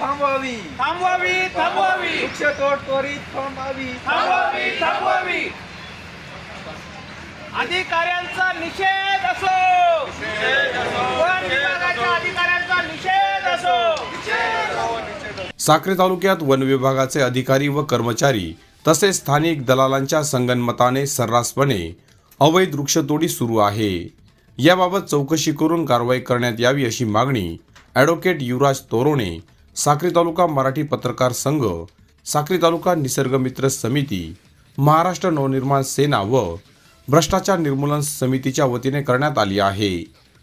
थांबवावी. थांबवावी थांबवावी. वृक्षतोड त्वरित थांबवावी. थांबवावी थांबवावी. अधिकाऱ्यांचा निषेध असो. वन विभागाच्या अधिकाऱ्यांचा निषेध असो. साक्री तालुक्यात वन विभागाचे अधिकारी व कर्मचारी तसेच स्थानिक दलालांच्या संगनमताने सर्रासपणे अवैध वृक्षतोडी सुरू आहे. याबाबत चौकशी करून कारवाई करण्यात यावी अशी मागणी ॲडव्होकेट युवराज तोरोणे साक्री तालुका मराठी पत्रकार संघ साक्री तालुका निसर्गमित्र समिती महाराष्ट्र नवनिर्माण सेना व भ्रष्टाचार निर्मूलन समितीच्या वतीने करण्यात आली आहे.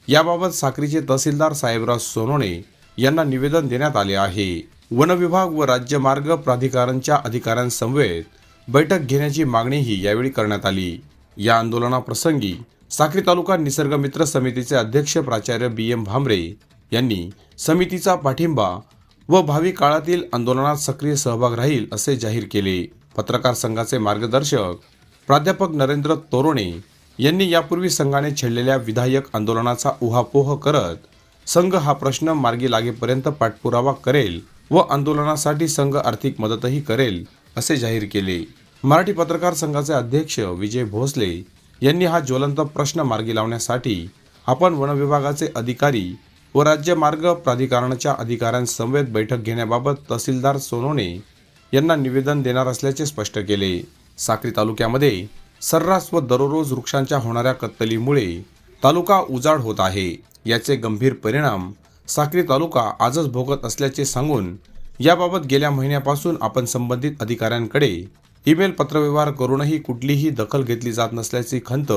याबाबत साक्रीचे तहसीलदार साहेबराव सोनोने यांना निवेदन देण्यात आले आहे. वनविभाग व राज्य मार्ग प्राधिकरणच्या अधिकाऱ्यांसमवेत बैठक घेण्याची मागणीही यावेळी करण्यात आली. या आंदोलनाप्रसंगी साक्री तालुका निसर्गमित्र समितीचे अध्यक्ष प्राचार्य बी एम भांबरे यांनी समितीचा पाठिंबा व भावी काळातील आंदोलनात सक्रिय सहभाग राहील असे जाहीर केले. पत्रकार संघाचे मार्गदर्शक प्राध्यापक नरेंद्र तोरोणे यांनी यापूर्वी संघाने छेडलेल्या विधायक आंदोलनाचा उहापोह करत संघ हा प्रश्न मार्गी लागेपर्यंत पाठपुरावा करेल व आंदोलनासाठी संघ आर्थिक मदतही करेल असे जाहीर केले. मराठी पत्रकार संघाचे अध्यक्ष विजय भोसले यांनी हा ज्वलंत प्रश्न मार्गी लावण्यासाठी आपण वनविभागाचे अधिकारी व राज्य मार्ग प्राधिकरणाच्या अधिकाऱ्यांसमवेत बैठक घेण्याबाबत तहसीलदार सोनोने यांना निवेदन देणार असल्याचे स्पष्ट केले. साक्री तालुक्यामध्ये सर्रास व दररोज वृक्षांच्या होणाऱ्या कत्तलीमुळे तालुका उजाड होत आहे. याचे गंभीर परिणाम साक्री तालुका आजच भोगत असल्याचे सांगून याबाबत गेल्या महिन्यापासून आपण संबंधित अधिकाऱ्यांकडे ईमेल पत्रव्यवहार करूनही कुठलीही दखल घेतली जात नसल्याची खंत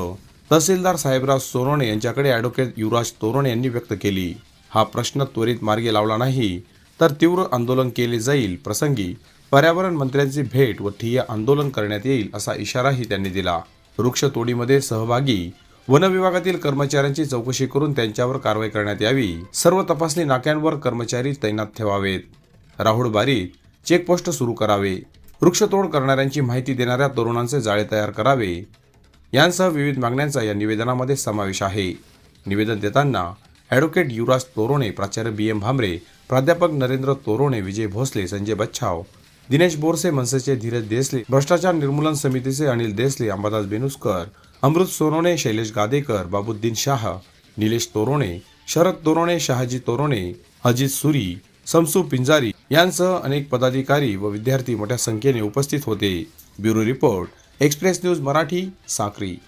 तहसीलदार साहेबराव सोरोणे यांच्याकडे ॲडव्होकेट युवराज तोरणे यांनी व्यक्त केली. हा प्रश्न त्वरित मार्गी लावला नाही तर तीव्र आंदोलन केले जाईल. प्रसंगी पर्यावरण मंत्र्यांची भेट व ठिय्या आंदोलन करण्यात येईल असा इशाराही त्यांनी दिला. वृक्षतोडीमध्ये सहभागी वन विभागातील कर्मचाऱ्यांची चौकशी करून त्यांच्यावर कारवाई करण्यात यावी. सर्व तपासणी नाक्यांवर कर्मचारी तैनात ठेवावेत. राहुल बारीत चेकपोस्ट सुरू करावे. वृक्षतोड करणाऱ्यांची माहिती देणाऱ्या तरुणांचे जाळे तयार करावे. यांसह विविध मागण्यांचा या निवेदनामध्ये समावेश आहे. निवेदन देताना ॲडव्होकेट युवराज तोरोणे प्राचार्य बी. एम. भांबरे प्राध्यापक नरेंद्र तोरोणे विजय भोसले संजय बच्छाव दिनेश बोरसे मनसेचे धीरज देसले भ्रष्टाचार निर्मूलन समितीचे अनिल देसले अंबादास बेनुसकर अमृत सोनोणे शैलेश गादेकर बाबुद्दीन शाह निलेश तोरोणे शरद तोरोणे शहाजी तोरोणे अजित सुरी समसू पिंजारी यांसह अनेक पदाधिकारी व विद्यार्थी मोठ्या संख्येने उपस्थित होते. Bureau report express news Marathi Sakri.